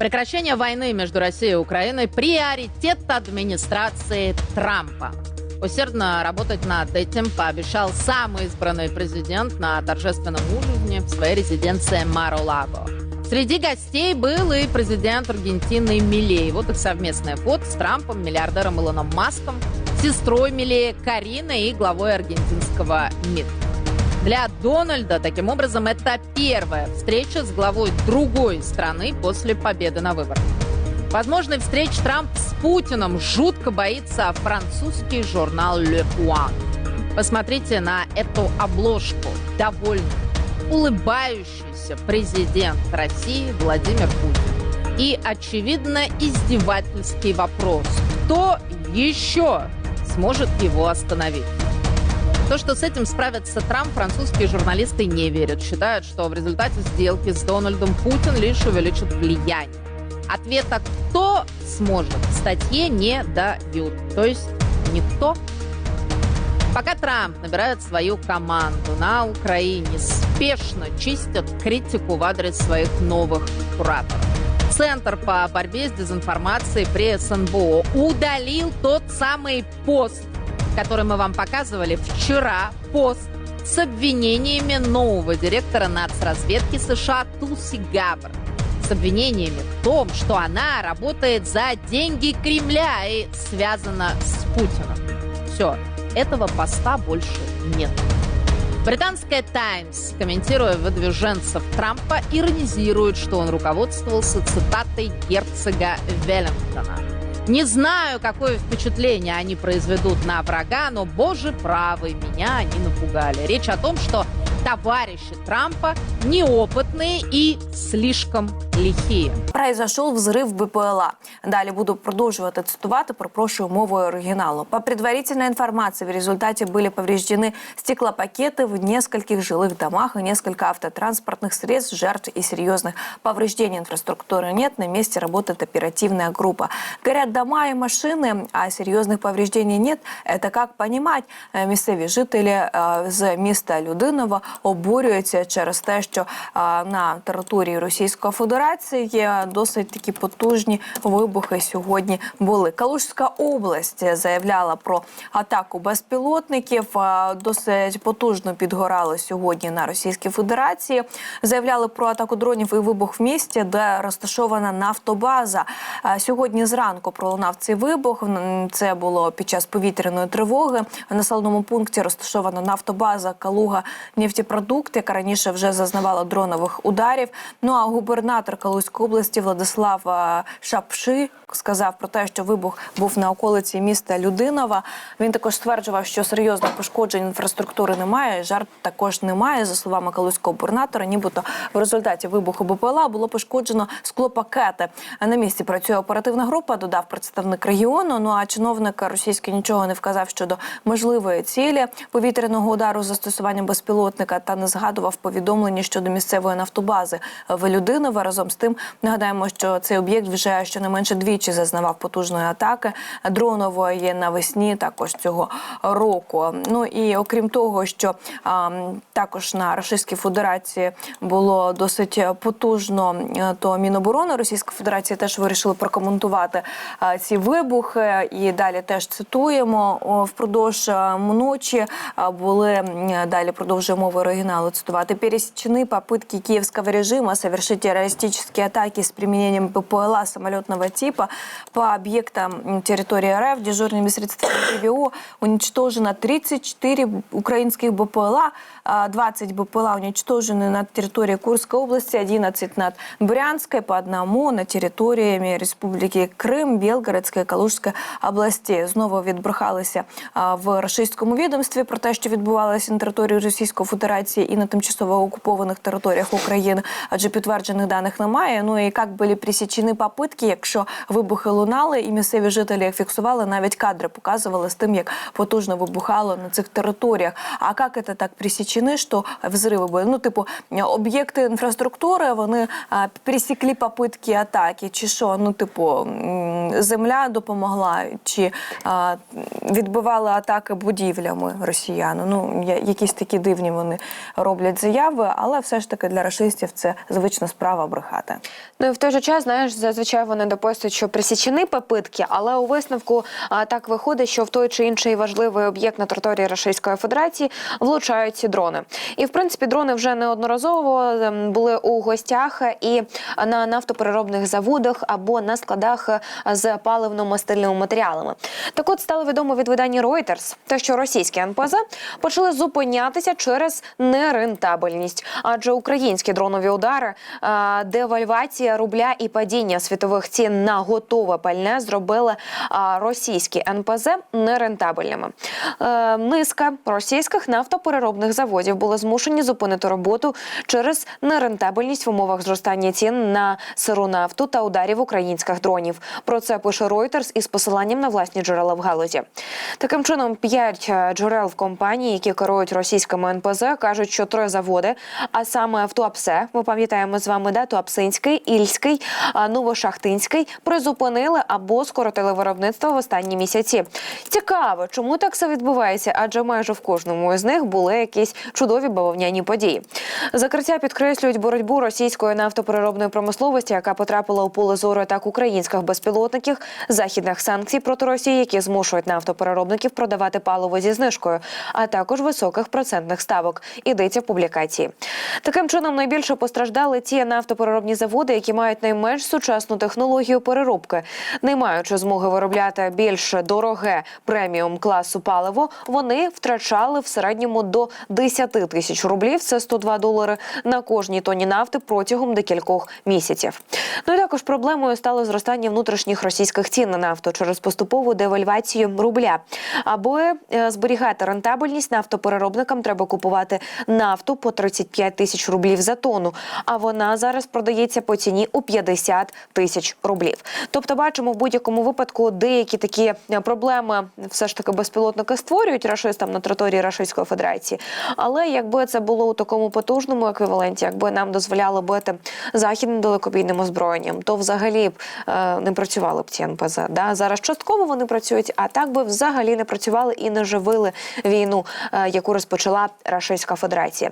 Прекращение войны между Россией и Украиной – приоритет администрации Трампа. Усердно работать над этим пообещал самый избранный президент на торжественном ужине в своей резиденции Маро-Лаго. Среди гостей был и президент Аргентины Милей. Вот их совместное фото с Трампом, миллиардером Илоном Маском, сестрой Милея Кариной и главой аргентинского МИД. Для Дональда, таким образом, это первая встреча с главой другой страны после победы на выборах. Возможной встречи Трамп с Путиным жутко боится французский журнал «Le Point». Посмотрите на эту обложку. Довольно улыбающийся президент России Владимир Путин. И, очевидно, издевательский вопрос. Кто еще сможет его остановить? То, что с этим справится Трамп, французские журналисты не верят. Считают, что в результате сделки с Дональдом Путин лишь увеличит влияние. Ответа «кто сможет» в статье не дают. То есть никто. Пока Трамп набирает свою команду на Украине, спешно чистят критику в адрес своих новых кураторов. Центр по борьбе с дезинформацией при СНБО удалил тот самый пост, который мы вам показывали вчера, пост с обвинениями нового директора нацразведки США Туси Габбард. С обвинениями в том, что она работает за деньги Кремля и связана с Путиным. Все, этого поста больше нет. Британская «Таймс», комментируя выдвиженцев Трампа, иронизирует, что он руководствовался цитатой герцога Веллингтона. Не знаю, какое впечатление они произведут на врага, но, боже правый, меня они напугали. Речь о том, что товарищи Трампа неопытные и слишком лихие. Произошел взрыв БПЛА. Далее буду продолжать цитувати, пропрошую мовою оригиналу. По предварительной информации, в результате были повреждены стеклопакеты в нескольких жилых домах и несколько автотранспортных средств, жертв и серьезных повреждений инфраструктуры нет. На месте работает оперативная группа. Горят дома и машины, а серьезных повреждений нет. Это как понимать? Е, Місцеві жителі е, з міста Людиново обурюються через те, що е, на території Російської Федерації є досить такі потужні вибухи сьогодні були. Калужська область заявляла про атаку безпілотників. Досить потужно підгорали сьогодні на Російській Федерації. Заявляли про атаку дронів і вибух в місті, де розташована нафтобаза. Сьогодні зранку пролунав цей вибух. Це було під час повітряної тривоги. В населеному пункті розташована нафтобаза Калуга нефтепродукт, яка раніше вже зазнавала дронових ударів. Ну а губернатор Калузької області Владислав е, Шапши сказав про те, що вибух був на околиці міста Людинова. Він також стверджував, що серйозних пошкоджень інфраструктури немає. Жертв також немає. За словами калузького губернатора, нібито в результаті вибуху БПЛА було пошкоджено склопакети. На місці працює оперативна група, додав представник регіону. Ну а чиновник російський нічого не вказав щодо можливої цілі повітряного удару з застосуванням безпілотника та не згадував повідомлення щодо місцевої нафтобази в Людинове. Разом з тим нагадаємо, що цей об'єкт вже щонайменше двічі зазнавав потужної атаки дронової навесні також цього року. Ну і окрім того, що а, також на Російській Федерації було досить потужно, е, то Міноборони Російської Федерації теж вирішили прокоментувати а, ці вибухи. І далі теж цитуємо впродовж ночі а, були далі продовжує мову оригіналу цитувати пересечены попытки киевского режима совершить террористические атаки с применением ППЛА самолетного типа по объектам м, территории РФ дежурными средствами ПВО уничтожено 34 украинских БПЛА, а, 20 БПЛА уничтожены на территории Курской области, 11 над Брянской, по одному на територіями Республіки Крим, Білгородської, Калужської області. Знову відбрехалися а, в російському відомстві про те, що відбувалося на території Російської Федерації і на тимчасово окупованих територіях України, адже підтверджених даних немає. Ну і як були присічені попитки, якщо вибухи лунали, і місцеві жителі їх фіксували, навіть кадри показували з тим, як потужно вибухало на цих територіях. А як це так присічені, що взриви були? Ну, типу, об'єкти інфраструктури вони пресікли попитки атаки, чи що? Ну, типу, земля допомогла, чи а, відбивали атаки будівлями росіяни. Ну якісь такі дивні вони роблять заяви, але все ж таки для рашистів це звична справа брехати. Ну і в той же час, знаєш, зазвичай вони дописують, що присічені попитки, але у висновку а, так виходить, що в той чи інший важливий об'єкт на території Російської Федерації влучають ці дрони. І в принципі, дрони вже неодноразово ем, були у гостях і на нафтопереробних заводах або на складах е, з паливно-мастильними матеріалами. Так от стало відомо від видання Reuters, те, що російські НПЗ почали зупинятися через нерентабельність, адже українські дронові удари, е, девальвація рубля і падіння світових цін на готове пальне зробили російські НПЗ нерентабельними. Е, Низка російських нафтопереробних заводів були змушені зупинити роботу через нерентабельність в умовах зростання цін на сиру нафту та ударів українських дронів. Про це пише Reuters із посиланням на власні джерела в галузі. Таким чином, п'ять е, джерел в компанії, які керують російськими НПЗ, кажуть, що три заводи, а саме в Туапсе, ми пам'ятаємо з вами, да, Туапсинський, Ільський, Новошахтинський, призупинили або скоротили виробництво в останні місяці. Цікаво, чому так все відбувається? Адже майже в кожному із них були якісь чудові бавовняні події. Закриття підкреслюють боротьбу російської нафтопереробної промисловості, яка потрапила у поле зору атак українських безпілотників, західних санкцій проти Росії, які змушують нафтопереробників продавати паливо зі знижкою, а також високих процентних ставок. Йдеться в публікації. Таким чином найбільше постраждали ті нафтопереробні заводи, які мають найменш сучасну технологію переробки, не маючи змоги виробляти більш дороге преміум класу паливо, вони втрачали в середньому до 10 тисяч рублів. Це 102 долари на кожній тоні нафти протягом декількох місяців. Ну і також проблемою стало зростання внутрішніх російських цін на нафту через поступову девальвацію рубля. Аби е, зберігати рентабельність, нафтопереробникам треба купувати нафту по 35 тисяч рублів за тонну. А вона зараз продається по ціні у 50 тисяч рублів. Тобто, бачимо в будь-якому випадку деякі такі е, проблеми все ж таки безпілотники створюють рашистам на території Рашистської Федерації. Але якби це було у такому потужному еквіваленті, якби нам дозволяли бити західним далекобійним озброєнням, то взагалі б е, не працювали б ці НПЗ. Да? Зараз частково вони працюють, а так би взагалі не працювали і не живили війну, е, яку розпочала Рашистська Федерація.